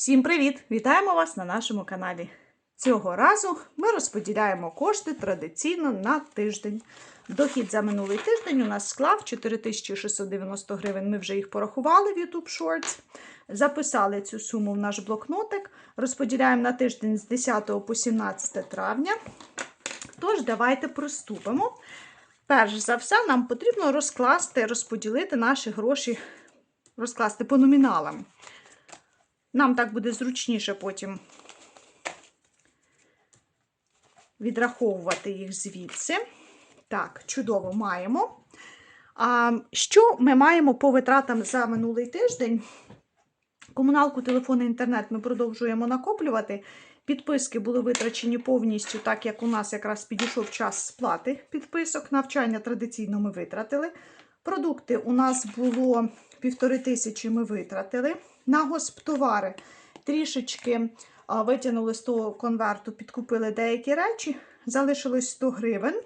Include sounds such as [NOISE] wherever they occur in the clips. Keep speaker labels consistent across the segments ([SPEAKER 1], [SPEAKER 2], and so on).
[SPEAKER 1] Всім привіт! Вітаємо вас на нашому каналі. Цього разу ми розподіляємо кошти традиційно на тиждень. Дохід за минулий тиждень у нас склав 4690 гривень. Ми вже їх порахували в YouTube Shorts. Записали цю суму в наш блокнотик. Розподіляємо на тиждень з 10 по 17 травня. Тож, давайте приступимо. Перш за все, нам потрібно розкласти, розподілити наші гроші, розкласти по номіналам. Нам так буде зручніше потім відраховувати їх звідси. Так, чудово маємо. А що ми маємо по витратам за минулий тиждень? Комуналку, телефон і інтернет ми продовжуємо накоплювати. Підписки були витрачені повністю, так як у нас якраз підійшов час сплати підписок. Навчання традиційно ми витратили. Продукти у нас було півтори тисячі ми витратили. На госптовари трішечки витягнули з того конверту, підкупили деякі речі, залишилось 100 гривень.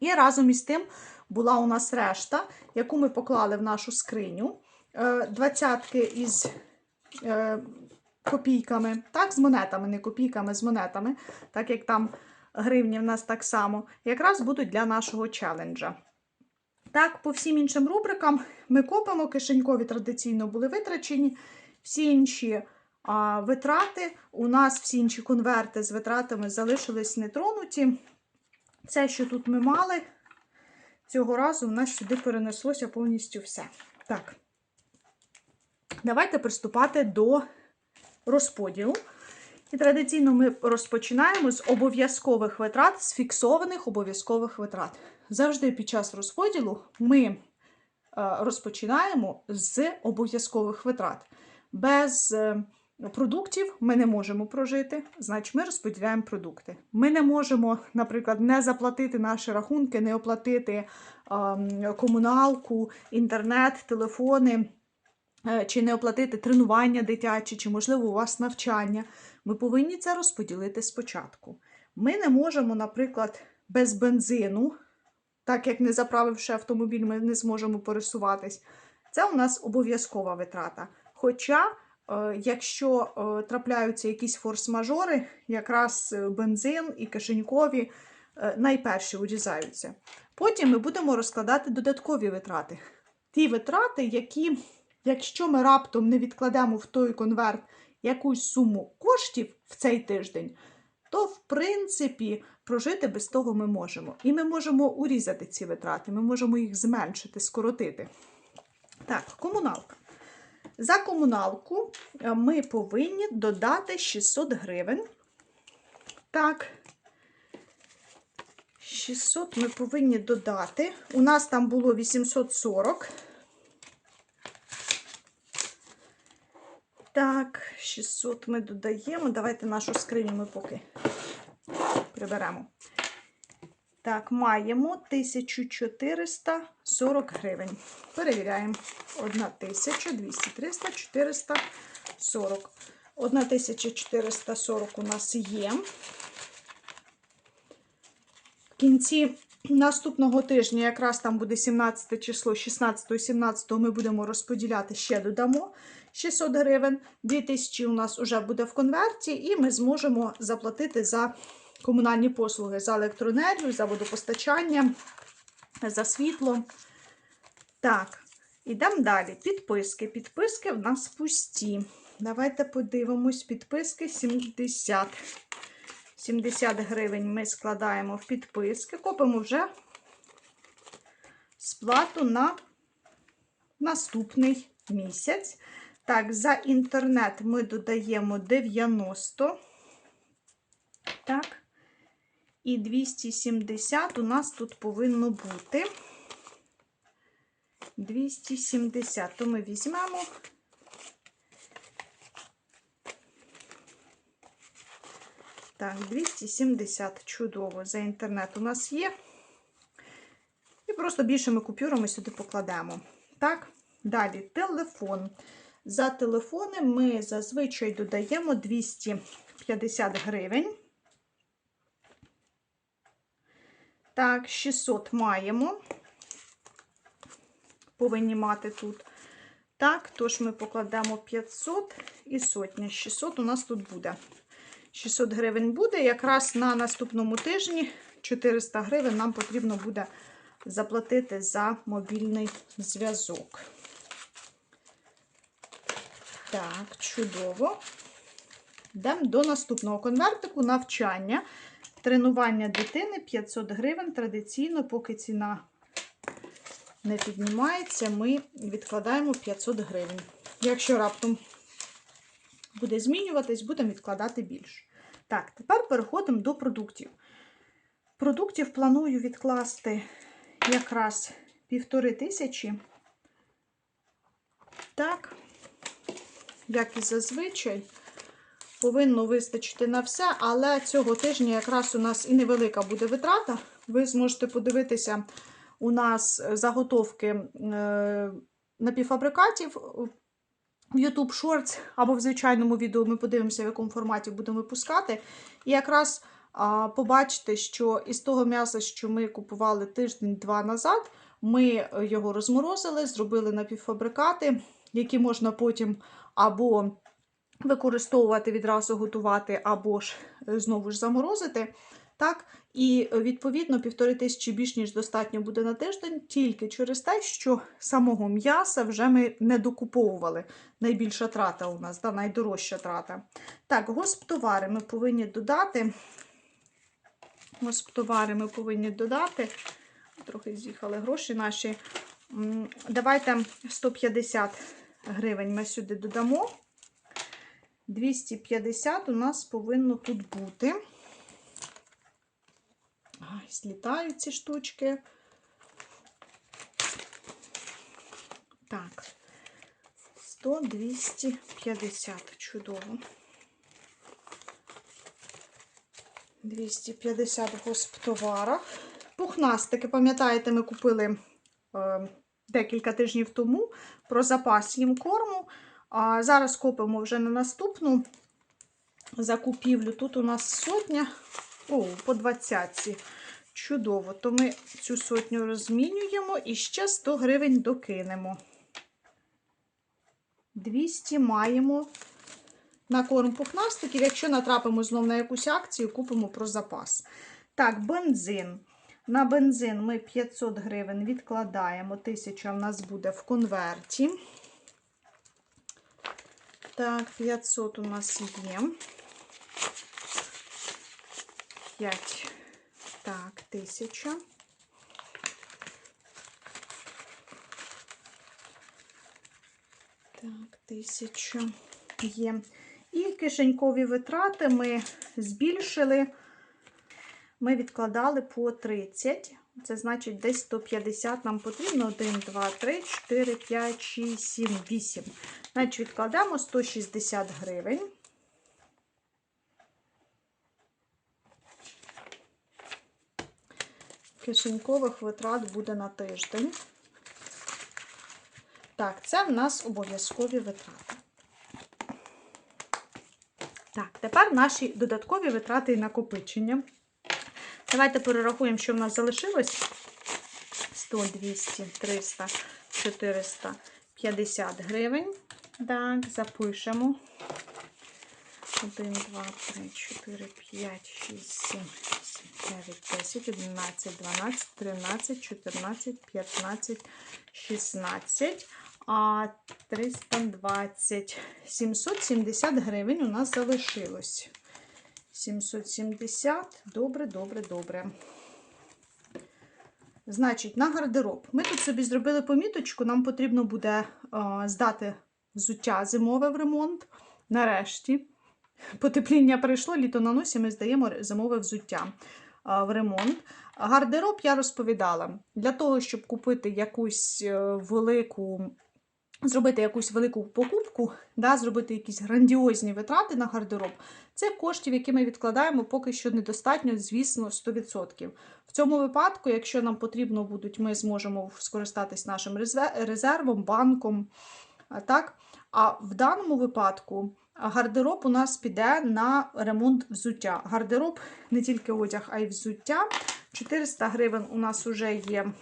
[SPEAKER 1] І разом із тим була у нас решта, яку ми поклали в нашу скриню. Е, Двадцятки із е, копійками, так, з монетами, не копійками, з монетами, так як там гривні в нас так само, якраз будуть для нашого челенджа. Так, по всім іншим рубрикам ми копимо, кишенькові традиційно були витрачені. Всі інші а, витрати, у нас всі інші конверти з витратами залишились нетронуті. Все, що тут ми мали, цього разу у нас сюди перенеслося повністю все. Так, давайте приступати до розподілу. І традиційно ми розпочинаємо з обов'язкових витрат, з фіксованих обов'язкових витрат. Завжди під час розподілу ми е, розпочинаємо з обов'язкових витрат. Без е, продуктів ми не можемо прожити, значить ми розподіляємо продукти. Ми не можемо, наприклад, не заплатити наші рахунки, не оплатити е, комуналку, інтернет, телефони. Чи не оплатити тренування дитячі, чи, можливо, у вас навчання. Ми повинні це розподілити спочатку. Ми не можемо, наприклад, без бензину, так як не заправивши автомобіль, ми не зможемо пересуватись. Це у нас обов'язкова витрата. Хоча, е, якщо е, трапляються якісь форс-мажори, якраз е, бензин і кишенькові найперші урізаються. Потім ми будемо розкладати додаткові витрати. Ті витрати, які, якщо ми раптом не відкладемо в той конверт якусь суму коштів в цей тиждень, то, в принципі, прожити без того ми можемо. І ми можемо урізати ці витрати, ми можемо їх зменшити, скоротити. Так, комуналка. За комуналку е, ми повинні додати 600 гривень. Так, 600 ми повинні додати. У нас там було 840. Так, 600 ми додаємо. Давайте нашу скриню ми поки приберемо. Так, маємо 1440 гривень. Перевіряємо. 1200, 300, 440. 1440 у нас є. В кінці наступного тижня, якраз там буде 17 число, 16 17 ми будемо розподіляти, ще додамо 600 гривень. 2000 у нас вже буде в конверті, і ми зможемо заплатити за комунальні послуги, за електроенергію, за водопостачання, за світло. Так, ідемо далі. Підписки. Підписки в нас пусті. Давайте подивимось, підписки 70. 70 гривень ми складаємо в підписки, копимо вже сплату на наступний місяць. Так, за інтернет ми додаємо 90. Так. І 270 у нас тут повинно бути. 270, то ми візьмемо. Так, 270 чудово. За інтернет у нас є. І просто більшими купюрами сюди покладемо. Так, далі телефон. За телефони ми зазвичай додаємо 250 гривень. Так, 600 маємо. Повинні мати тут. Так, тож ми покладемо 500 і сотня. 600 у нас тут буде. 600 гривень буде. Якраз на наступному тижні 400 гривень нам потрібно буде заплатити за мобільний зв'язок. Так, чудово. Йдемо до наступного конвертику навчання. Тренування дитини 500 гривень. Традиційно, поки ціна не піднімається, ми відкладаємо 500 гривень. Якщо раптом буде змінюватись, будемо відкладати більше. Так, тепер переходимо до продуктів. Продуктів планую відкласти якраз півтори тисячі. Так, як і зазвичай, повинно вистачити на все, але цього тижня якраз у нас і невелика буде витрата. Ви зможете подивитися у нас заготовки е, напівфабрикатів в YouTube Shorts або в звичайному відео ми подивимося, в якому форматі будемо випускати. І якраз побачите, що із того м'яса, що ми купували тиждень-два назад, ми його розморозили, зробили напівфабрикати, які можна потім або використовувати, відразу готувати, або ж е, знову ж заморозити. Так, і е, відповідно півтори тисячі більш ніж достатньо буде на тиждень, тільки через те, що самого м'яса вже ми не докуповували. Найбільша трата у нас, да, найдорожча трата. Так, госптовари ми повинні додати. Госптовари ми повинні додати. Трохи з'їхали гроші наші. Давайте 150 гривень ми сюди додамо. 250 у нас повинно тут бути. Ай, злітають ці штучки. Так, 100, 250. Чудово. 250 в госптоварах. Пухнастики, пам'ятаєте, ми купили е, декілька тижнів тому про запас їм корму. А зараз купимо вже на наступну закупівлю. Тут у нас сотня. О, по 20. Чудово. То ми цю сотню розмінюємо і ще 100 гривень докинемо. 200 маємо на корм пухнастиків. Якщо натрапимо знов на якусь акцію, купимо про запас. Так, бензин. На бензин ми 500 гривень відкладаємо. 1000 в нас буде в конверті. Так, 500 у нас є. 5. Так, 1000. Так, 1000 є. І кишенькові витрати ми збільшили. Ми відкладали по 30. Це значить, десь 150 нам потрібно. 1, 2, 3, 4, 5, 6, 7, 8. Значить, відкладемо 160 гривень. Кишенькових витрат буде на тиждень. Так, це в нас обов'язкові витрати. Так, тепер наші додаткові витрати і накопичення. Давайте перерахуємо, що в нас залишилось. 100, 200, 300, 450 гривень. Так, запишемо. 1, 2, 3, 4, 5, 6, 7, 8, 9, 10, 11, 12, 13, 14, 15, 16, а 320, 770 гривень у нас залишилось. 770, добре, добре, добре. Значить, на гардероб. Ми тут собі зробили поміточку, нам потрібно буде а, здати взуття зимове в ремонт. Нарешті. Потепління прийшло, літо на носі ми здаємо зимове взуття а, в ремонт. Гардероб я розповідала. Для того, щоб купити якусь е, велику, зробити якусь велику покупку, да, зробити якісь грандіозні витрати на гардероб, це коштів, які ми відкладаємо, поки що недостатньо, звісно, 100%. В цьому випадку, якщо нам потрібно будуть, ми зможемо скористатись нашим резервом, банком. Так? А в даному випадку гардероб у нас піде на ремонт взуття. Гардероб не тільки одяг, а й взуття. 400 гривень у нас вже є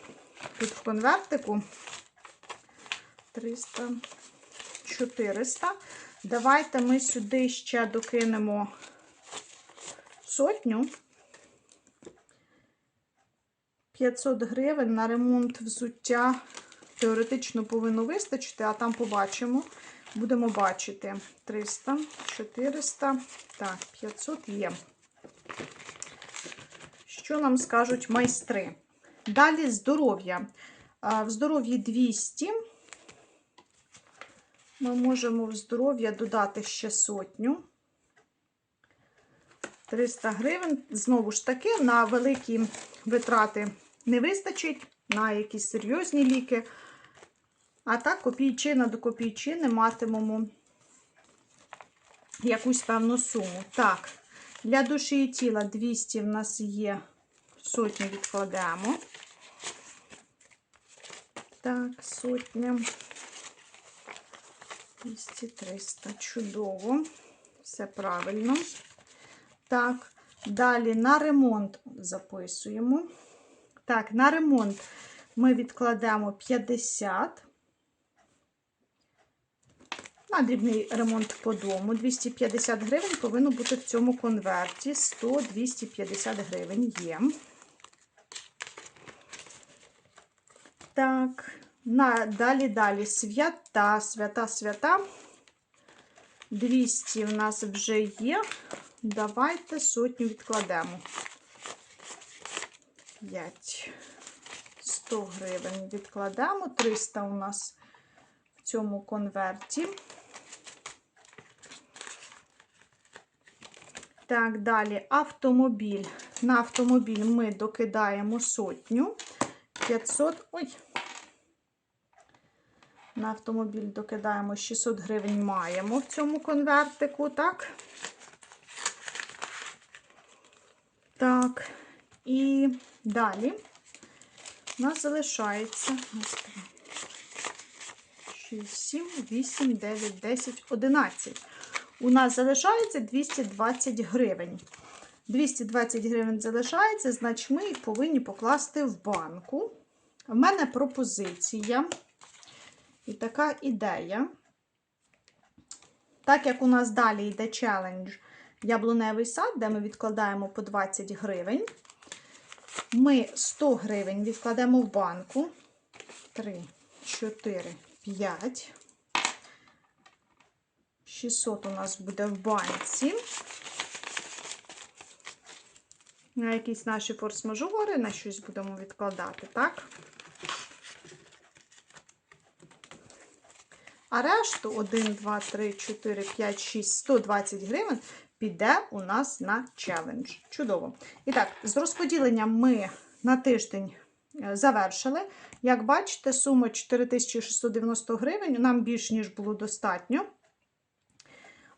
[SPEAKER 1] тут в конвертику. 300, 400. Давайте ми сюди ще докинемо сотню. 500 гривень на ремонт взуття теоретично повинно вистачити, а там побачимо. Будемо бачити 300, 400, так, 500 є. Що нам скажуть майстри? Далі здоров'я. В здоров'ї 200. Ми можемо в здоров'я додати ще сотню. 300 гривень. Знову ж таки, на великі витрати не вистачить, на якісь серйозні ліки. А так, копійчина до копійчини матимемо якусь певну суму. Так, для душі і тіла 200 в нас є, сотню відкладемо. Так, сотня. 200, 300. Чудово. Все правильно. Так, далі на ремонт записуємо. Так, на ремонт ми відкладемо 50. На дрібний ремонт по дому. 250 гривень повинно бути в цьому конверті. 100-250 гривень є. Так, на, далі, далі. Свята, свята, свята. 200 в нас вже є. Давайте сотню відкладемо. 5. 100 гривень відкладемо. 300 у нас в цьому конверті. Так, далі автомобіль. На автомобіль ми докидаємо сотню. 500. Ой. На автомобіль докидаємо 600 гривень маємо в цьому конвертику, так? Так, і далі у нас залишається 6, 7, 8, 9, 10, 11. У нас залишається 220 гривень. 220 гривень залишається, значить ми їх повинні покласти в банку. В мене пропозиція і така ідея. Так як у нас далі йде челендж Яблуневий сад, де ми відкладаємо по 20 гривень, ми 100 гривень відкладемо в банку. 3, 4, 5. 600 у нас буде в банці. На якісь наші форс-мажори, на щось будемо відкладати, так? А решту 1, 2, 3, 4, 5, 6, 120 гривень піде у нас на челендж. Чудово. І так, з розподіленням ми на тиждень е, завершили. Як бачите, сума 4690 гривень, нам більш ніж було достатньо.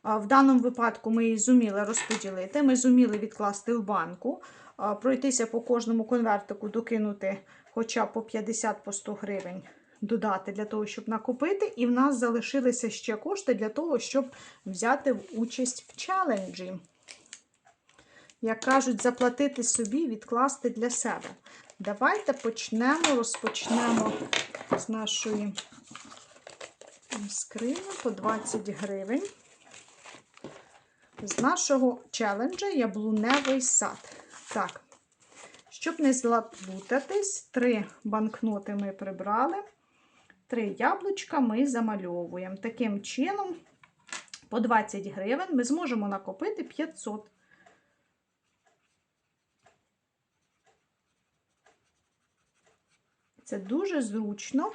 [SPEAKER 1] В даному випадку ми її зуміли розподілити, ми зуміли відкласти в банку, пройтися по кожному конвертику, докинути хоча б по 50 по 100 гривень додати для того, щоб накопити. І в нас залишилися ще кошти для того, щоб взяти участь в челенджі. Як кажуть, заплатити собі, відкласти для себе. Давайте почнемо, розпочнемо з нашої скрині по 20 гривень. З нашого челенджа яблуневий сад. Так, щоб не заплутатись, три банкноти ми прибрали. Три яблучка ми замальовуємо. Таким чином, по 20 гривень ми зможемо накопити 500. Це дуже зручно.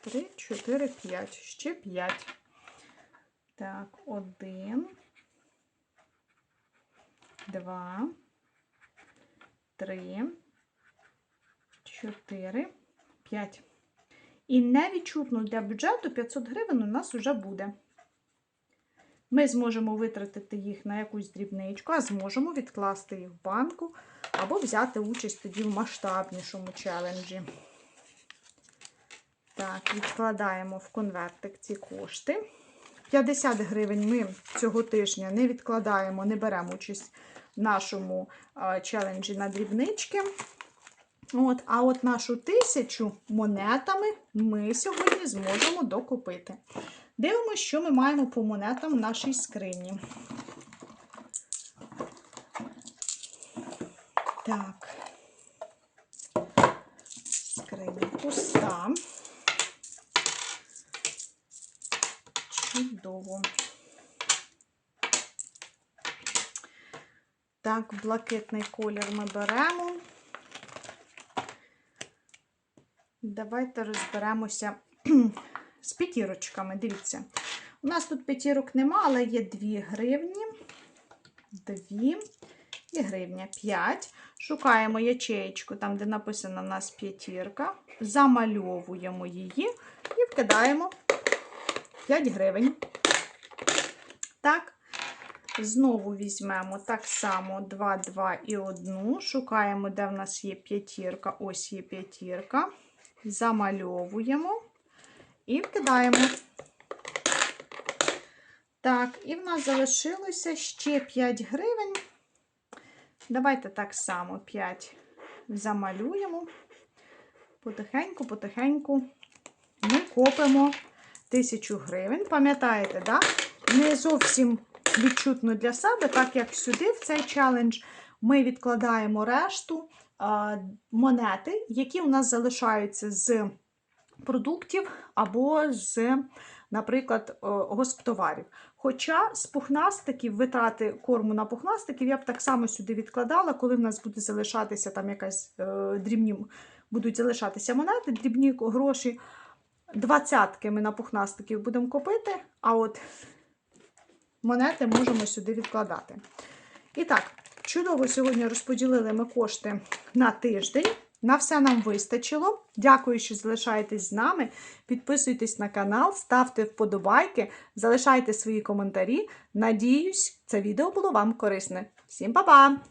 [SPEAKER 1] 3, 4, 5, ще 5. Так, 1, 2, 3, 4, 5. І невідчутно для бюджету 500 гривень у нас вже буде. Ми зможемо витратити їх на якусь дрібничку, а зможемо відкласти їх в банку або взяти участь тоді в масштабнішому челенджі. Так, відкладаємо в конвертик ці кошти. 50 гривень ми цього тижня не відкладаємо, не беремо участь в нашому челенджі на дрібнички. От, а от нашу тисячу монетами ми сьогодні зможемо докупити. Дивимося, що ми маємо по монетам в нашій скрині. Так. Скриня пуста. Чудово. Так, блакитний колір ми беремо. Давайте розберемося [CLEARS THROAT] з п'ятірочками. Дивіться. У нас тут п'ятірок нема, але є 2 гривні. 2 і гривня 5. Шукаємо ячеєчку, там, де написано у нас п'ятірка. Замальовуємо її і вкидаємо 5 гривень. Так. Знову візьмемо так само 2, 2 і 1. Шукаємо, де в нас є п'ятірка. Ось є п'ятірка. Замальовуємо і вкидаємо. Так, і в нас залишилося ще 5 гривень. Давайте так само 5 замалюємо. Потихеньку, потихеньку ми копимо 1000 гривень. Пам'ятаєте, да? не зовсім відчутно для себе, так як сюди, в цей челендж, ми відкладаємо решту монети, які у нас залишаються з продуктів або з, наприклад, госптоварів. Хоча з пухнастиків, витрати корму на пухнастиків, я б так само сюди відкладала, коли в нас буде залишатися там якась е, дрібні, будуть залишатися монети, дрібні гроші. Двадцятки ми на пухнастиків будемо купити, а от монети можемо сюди відкладати. І так, чудово сьогодні розподілили ми кошти на тиждень. На все нам вистачило. Дякую, що залишаєтесь з нами. Підписуйтесь на канал, ставте вподобайки, залишайте свої коментарі. Надіюсь, це відео було вам корисне. Всім па-па!